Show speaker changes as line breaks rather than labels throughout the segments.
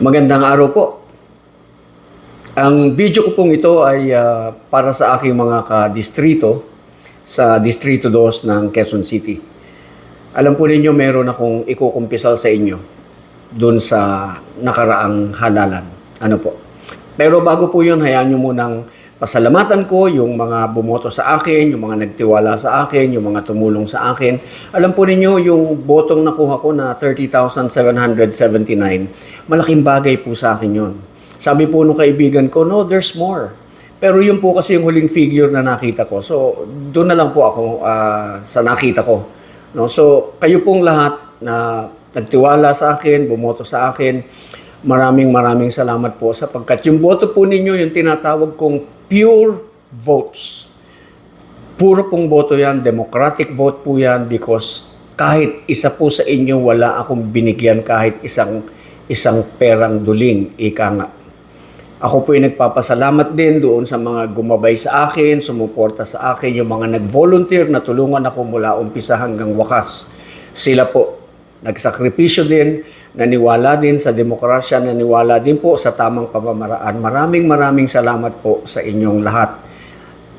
Magandang araw po. Ang video ko pong ito ay ah, para sa aking mga ka-distrito sa Distrito 2 ng Quezon City. Alam po ninyo, meron akong ikukumpisal sa inyo doon sa nakaraang halalan. Ano po? Pero bago po yun, hayaan nyo munang pasalamatan ko yung mga bumoto sa akin, yung mga nagtiwala sa akin, yung mga tumulong sa akin. Alam po ninyo, yung botong nakuha ko na 30,779, malaking bagay po sa akin yun. Sabi po nung kaibigan ko, no, there's more. Pero yun po kasi yung huling figure na nakita ko. So, doon na lang po ako ah, sa nakita ko. No? So, kayo pong lahat na nagtiwala sa akin, bumoto sa akin, maraming maraming salamat po sapagkat yung boto po ninyo, yung tinatawag kong pure votes. Puro pong boto yan, democratic vote po yan because kahit isa po sa inyo wala akong binigyan kahit isang isang perang duling, ika nga. Ako po ay nagpapasalamat din doon sa mga gumabay sa akin, sumuporta sa akin, yung mga nag-volunteer na tulungan ako mula umpisa hanggang wakas. Sila po, nagsakripisyo din, naniwala din sa demokrasya, naniwala din po sa tamang pamamaraan. Maraming maraming salamat po sa inyong lahat.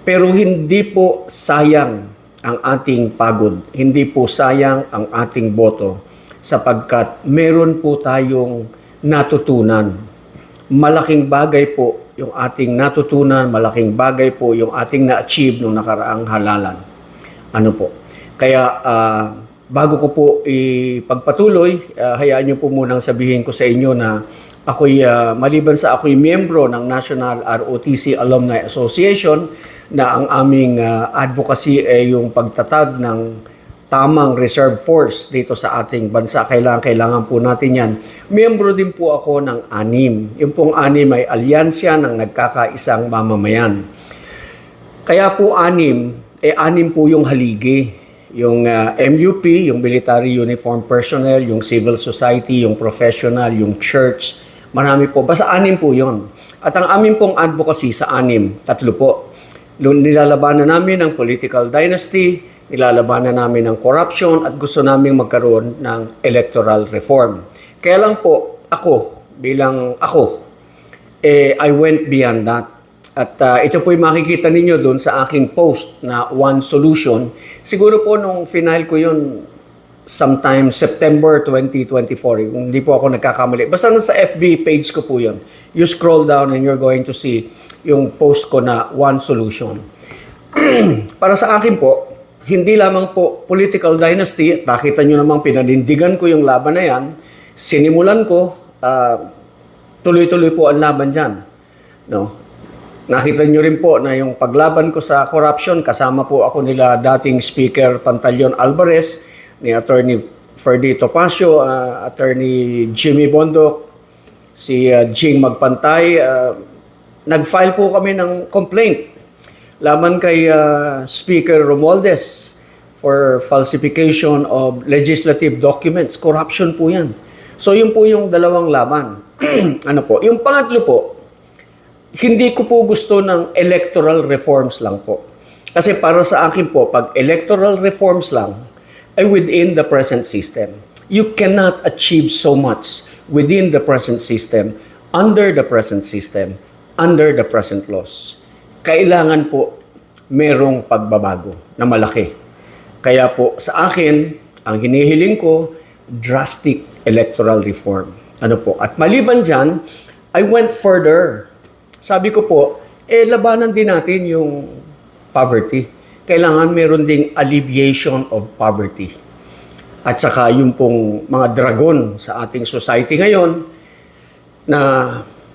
Pero hindi po sayang ang ating pagod. Hindi po sayang ang ating boto sapagkat meron po tayong natutunan malaking bagay po yung ating natutunan, malaking bagay po yung ating na-achieve nung nakaraang halalan. Ano po? Kaya ah, bago ko po ipagpatuloy, ah, hayaan niyo po munang sabihin ko sa inyo na ako'y ah, maliban sa ako'y miyembro ng National ROTC Alumni Association na ang aming ah, advocacy ay yung pagtatag ng tamang reserve force dito sa ating bansa. Kailangan, kailangan po natin yan. Miyembro din po ako ng ANIM. Yung pong ANIM ay alyansya ng nagkakaisang mamamayan. Kaya po ANIM, eh ANIM po yung haligi. Yung ah, MUP, yung Military Uniform Personnel, yung Civil Society, yung Professional, yung Church, marami po. Basta ANIM po yon. At ang aming pong advocacy sa ANIM, tatlo po. Nilalabanan namin ang political dynasty, nilalabanan namin ang corruption at gusto naming magkaroon ng electoral reform. Kaya lang po, ako, bilang ako, eh, I went beyond that. At uh, ito po yung makikita ninyo doon sa aking post na One Solution. Siguro po nung final ko yun sometime September 2024, kung hindi po ako nagkakamali. Basta nasa FB page ko po yun. You scroll down and you're going to see yung post ko na One Solution. Para sa akin po, hindi lamang po political dynasty, nakita nyo namang pinanindigan ko yung laban na yan, sinimulan ko, ah, tuloy-tuloy po ang laban dyan. No? Nakita nyo rin po na yung paglaban ko sa corruption, kasama po ako nila dating Speaker Pantaleon Alvarez, ni Attorney Ferdy Topacio, ah, Attorney Jimmy Bondok, si ah, Jing Magpantay. ah, nag-file po kami ng complaint laban kay ah, Speaker Romualdez for falsification of legislative documents. Corruption po yan. So yun po yung dalawang laban. ano po? Yung pangatlo po, hindi ko po gusto ng electoral reforms lang po. Kasi para sa akin po, pag electoral reforms lang, ay within the present system. You cannot achieve so much within the present system, under the present system, under the present laws. Kailangan po merong pagbabago na malaki. Kaya po sa akin, ang hinihiling ko, drastic electoral reform. Ano po? At maliban dyan, I went further. Sabi ko po, eh labanan din natin yung poverty. Kailangan meron ding alleviation of poverty. At saka yung pong mga dragon sa ating society ngayon na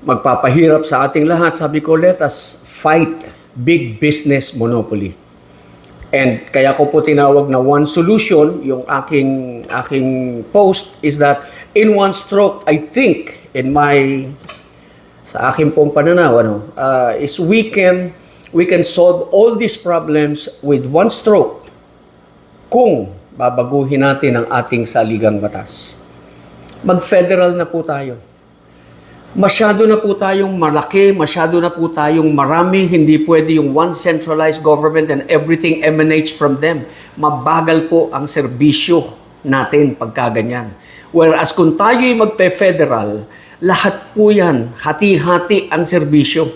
magpapahirap sa ating lahat, sabi ko, let us fight big business monopoly. And kaya ko po tinawag na one solution, yung aking aking post is that in one stroke, I think in my sa aking pong pananaw ano, uh, is we can we can solve all these problems with one stroke kung babaguhin natin ang ating saligang batas. Mag-federal na po tayo. Masyado na po tayong malaki, masyado na po tayong marami, hindi pwede yung one centralized government and everything emanates from them. Mabagal po ang serbisyo natin pagka ganyan. Whereas kung tayo'y magpe-federal, Lahat po yan, hati-hati ang serbisyo.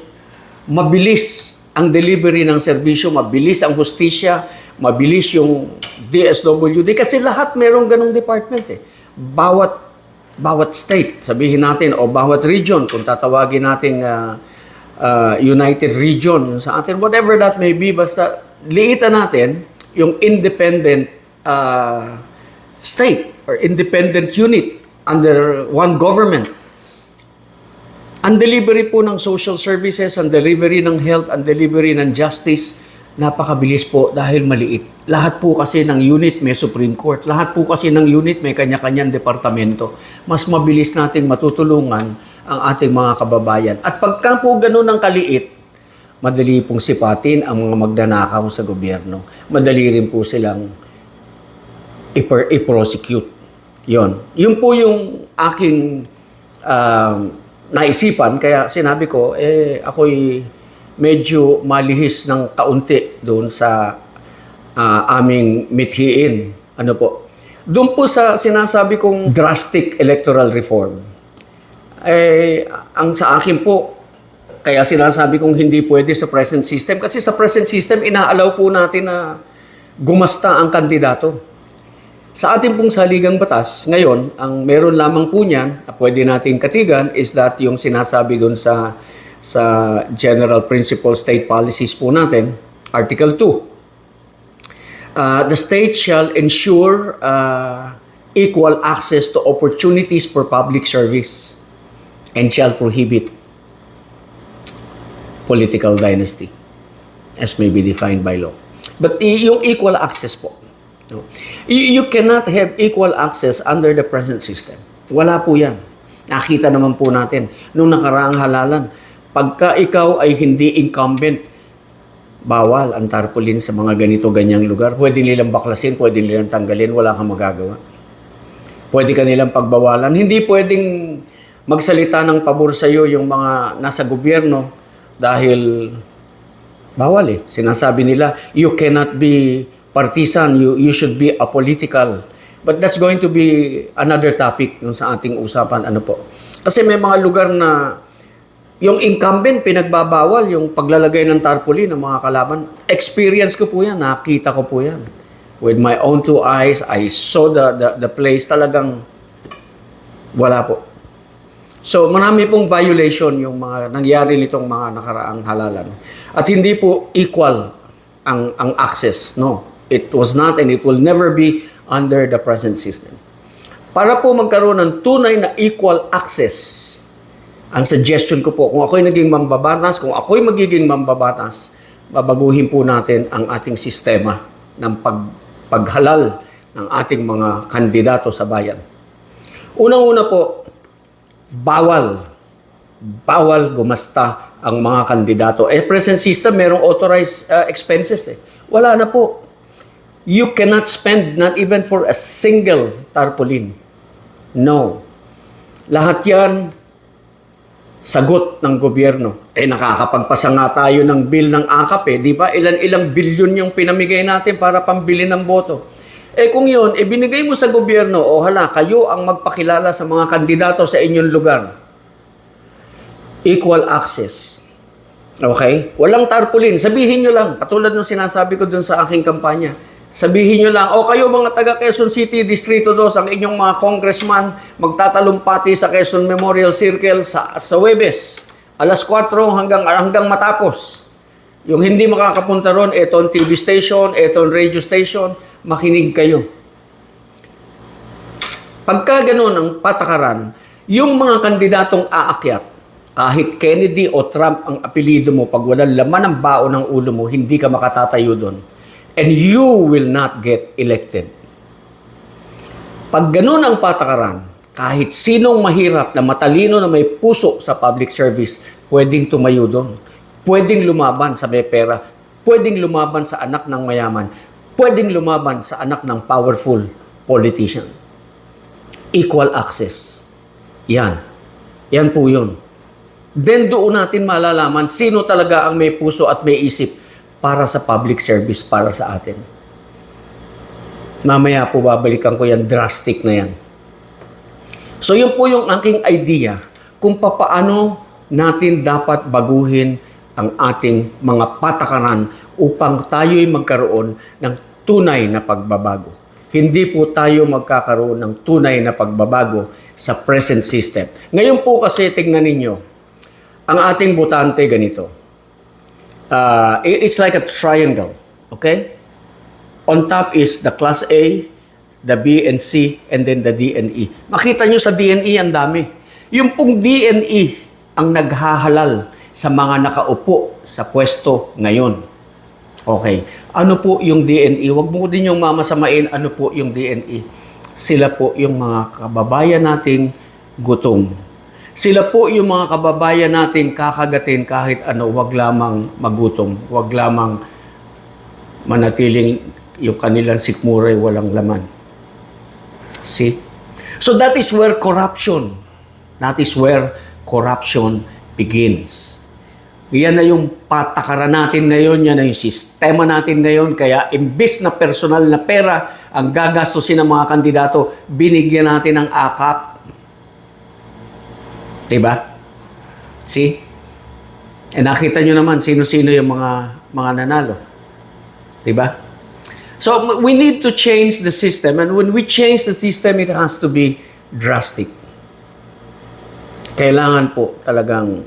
Mabilis ang delivery ng serbisyo, mabilis ang hustisya, mabilis yung DSWD kasi lahat merong ganong department eh. Bawat bawat state, sabihin natin, o bawat region, kung tatawagin natin ah, ah, United Region sa atin, whatever that may be, basta liitan natin yung independent ah, state or independent unit under one government. Ang delivery po ng social services, ang delivery ng health, ang delivery ng justice, napakabilis po dahil maliit. Lahat po kasi ng unit may Supreme Court. Lahat po kasi ng unit may kanya-kanyang departamento. Mas mabilis nating matutulungan ang ating mga kababayan. At pagka po ganun ang kaliit, madali pong sipatin ang mga magnanakaw sa gobyerno. Madali rin po silang i-prosecute. Yon. Yun po yung aking um, naisipan. Kaya sinabi ko, eh, ako'y medyo malihis ng kaunti doon sa ah, aming mithiin. Ano po? Doon po sa sinasabi kong drastic electoral reform, eh, ang sa akin po, kaya sinasabi kong hindi pwede sa present system. Kasi sa present system, inaalaw po natin na gumasta ang kandidato. Sa ating pong saligang batas, ngayon, ang meron lamang po niyan, na pwede nating katigan, is that yung sinasabi doon sa, sa General Principle State Policies po natin, Article 2. Uh, the state shall ensure uh, equal access to opportunities for public service and shall prohibit political dynasty as may be defined by law. But yung equal access po, no? you, you cannot have equal access under the present system. Wala po yan. Nakita naman po natin nung nakaraang halalan. Pagka ikaw ay hindi incumbent, bawal ang tarpaulin sa mga ganito-ganyang lugar. Pwede nilang baklasin, pwede nilang tanggalin, wala kang magagawa. Pwede ka nilang pagbawalan. Hindi pwedeng magsalita ng pabor sa iyo yung mga nasa gobyerno dahil bawal eh. Sinasabi nila, you cannot be partisan, you, you should be apolitical. But that's going to be another topic yung sa ating usapan. Ano po? Kasi may mga lugar na yung incumbent, pinagbabawal yung paglalagay ng tarpaulin ng mga kalaban. Experience ko po yan, nakita ko po yan. With my own two eyes, I saw the, the, the place talagang wala po. So marami pong violation yung mga nangyari nitong mga nakaraang halalan. At hindi po equal ang, ang access. No, it was not and it will never be under the present system. Para po magkaroon ng tunay na equal access, ang suggestion ko po, kung ako'y naging mambabatas, kung ako'y magiging mambabatas, babaguhin po natin ang ating sistema ng pag, paghalal ng ating mga kandidato sa bayan. Unang-una po, bawal, bawal gumasta ang mga kandidato. Eh, present system, merong authorized uh, expenses eh. Wala na po. You cannot spend not even for a single tarpaulin. No. Lahat yan, sagot ng gobyerno. Eh nakakapagpasa nga tayo ng bill ng AKAP eh, di ba? Ilan-ilang bilyon yung pinamigay natin para pambili ng boto. Eh kung yun, eh binigay mo sa gobyerno, o hala, kayo ang magpakilala sa mga kandidato sa inyong lugar. Equal access. Okay? Walang tarpaulin. Sabihin nyo lang, katulad ng sinasabi ko dun sa aking kampanya, sabihin nyo lang, o kayo mga taga Quezon City, Distrito 2, ang inyong mga congressman, magtatalumpati sa Quezon Memorial Circle sa, sa Webes, alas 4 hanggang, hanggang matapos. Yung hindi makakapunta ron, eto ang TV station, eto ang radio station, makinig kayo. Pagka ganun ang patakaran, yung mga kandidatong aakyat, kahit Kennedy o Trump ang apelido mo, pag walang laman ng bao ng ulo mo, hindi ka makatatayo doon. And you will not get elected. Pag ganun ang patakaran, kahit sinong mahirap na matalino na may puso sa public service, pwedeng tumayo doon. Pwedeng lumaban sa may pera. Pwedeng lumaban sa anak ng mayaman. Pwedeng lumaban sa anak ng powerful politician. Equal access. Yan. Yan po yun. Then doon natin malalaman sino talaga ang may puso at may isip para sa public service, para sa atin. Mamaya po babalikan ko yan, drastic na yan. So yun po yung aking idea kung papaano natin dapat baguhin ang ating mga patakaran upang tayo'y magkaroon ng tunay na pagbabago. Hindi po tayo magkakaroon ng tunay na pagbabago sa present system. Ngayon po kasi tingnan ninyo, ang ating botante ganito. Uh, it- it's like a triangle, okay? On top is the class A, the B and C, and then the D and E. Makita nyo sa D and E, ang dami. Yung pong D and E ang naghahalal sa mga nakaupo sa pwesto ngayon. Okay. Ano po yung DNE? Huwag mo din yung mamasamain ano po yung DNE. Sila po yung mga kababayan nating gutom. Sila po yung mga kababayan nating kakagatin kahit ano, wag lamang magutom, wag lamang manatiling yung kanilang sikmuray walang laman. See? So that is where corruption, that is where corruption begins. Yan na yung patakaran natin ngayon, yan na yung sistema natin ngayon. Kaya imbis na personal na pera ang gagastusin ng mga kandidato, binigyan natin ng akap. Diba? See? Eh nakita nyo naman sino-sino yung mga mga nanalo. Diba? So we need to change the system and when we change the system, it has to be drastic. Kailangan po talagang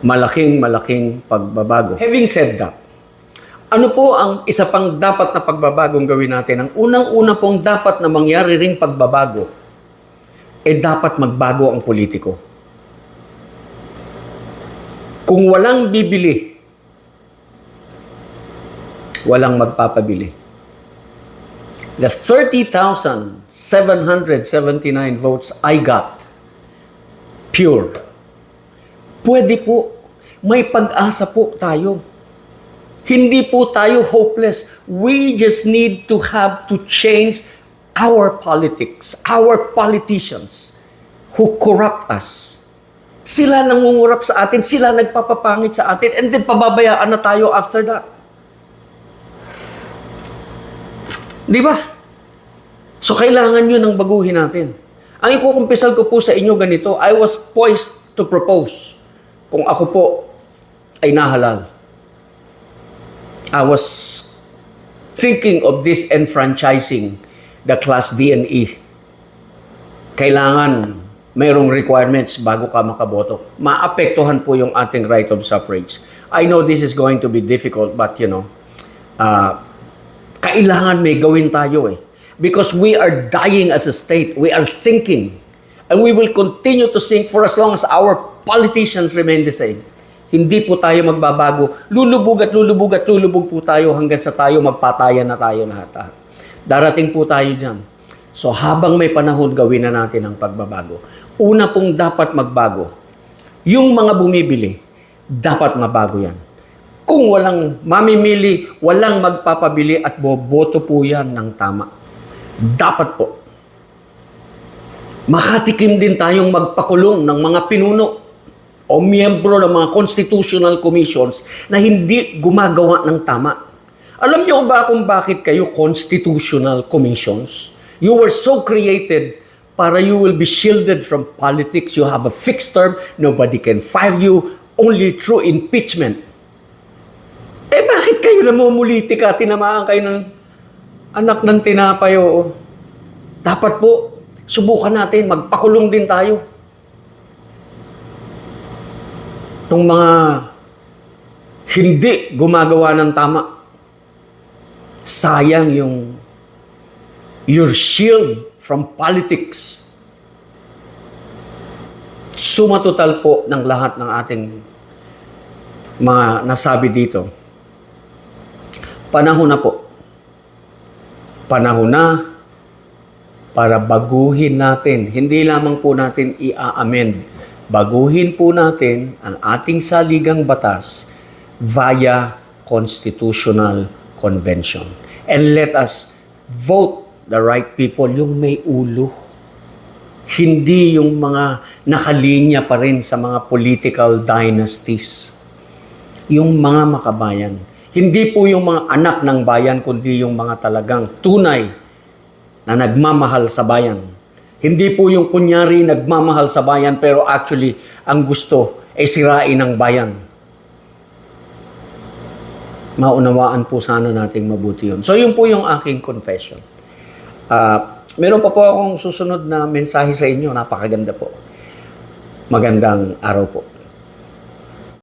malaking malaking pagbabago. Having said that, ano po ang isa pang dapat na pagbabagong gawin natin? Ang unang-una pong dapat na mangyari ring pagbabago, eh dapat magbago ang politiko. Kung walang bibili, walang magpapabili. The 30,779 votes I got, pure, Pwede po. May pag-asa po tayo. Hindi po tayo hopeless. We just need to have to change our politics, our politicians who corrupt us. Sila nangungurap sa atin, sila nagpapapangit sa atin, and then pababayaan na tayo after that. Di ba? So kailangan yun ang baguhin natin. Ang ikukumpisal ko po sa inyo ganito, I was poised to propose kung ako po ay nahalal. I was thinking of this enfranchising the Class D and E. Kailangan mayroong requirements bago ka makaboto. Maapektuhan po yung ating right of suffrage. I know this is going to be difficult, but you know, uh, kailangan may gawin tayo eh. Because we are dying as a state. We are sinking. And we will continue to sink for as long as our politicians remain the same. Hindi po tayo magbabago. Lulubog at lulubog at lulubog po tayo hanggang sa tayo magpatayan na tayo lahat. Darating po tayo dyan. So habang may panahon, gawin na natin ang pagbabago. Una pong dapat magbago. Yung mga bumibili, dapat mabago yan. Kung walang mamimili, walang magpapabili at boboto po yan ng tama. Dapat po. Makatikim din tayong magpakulong ng mga pinuno o miyembro ng mga constitutional commissions na hindi gumagawa ng tama. Alam niyo ba kung bakit kayo constitutional commissions? You were so created para you will be shielded from politics. You have a fixed term. Nobody can fire you only through impeachment. Eh bakit kayo namumuliti ka? Tinamaan kayo ng anak ng tinapay, oo. Dapat po, subukan natin, magpakulong din tayo. Itong mga hindi gumagawa ng tama. Sayang yung your shield from politics. Sumatotal po ng lahat ng ating mga nasabi dito. Panahon na po. Panahon na para baguhin natin. Hindi lamang po natin i-amend. Baguhin po natin ang ating saligang batas via Constitutional Convention. And let us vote the right people, yung may ulo. Hindi yung mga nakalinya pa rin sa mga political dynasties. Yung mga makabayan. Hindi po yung mga anak ng bayan, kundi yung mga talagang tunay na nagmamahal sa bayan. Hindi po yung kunyari nagmamahal sa bayan pero actually ang gusto ay sirain ang bayan. Maunawaan po sana nating mabuti yun. So yun po yung aking confession. Ah, meron pa po akong susunod na mensahe sa inyo. Napakaganda po. Magandang araw po.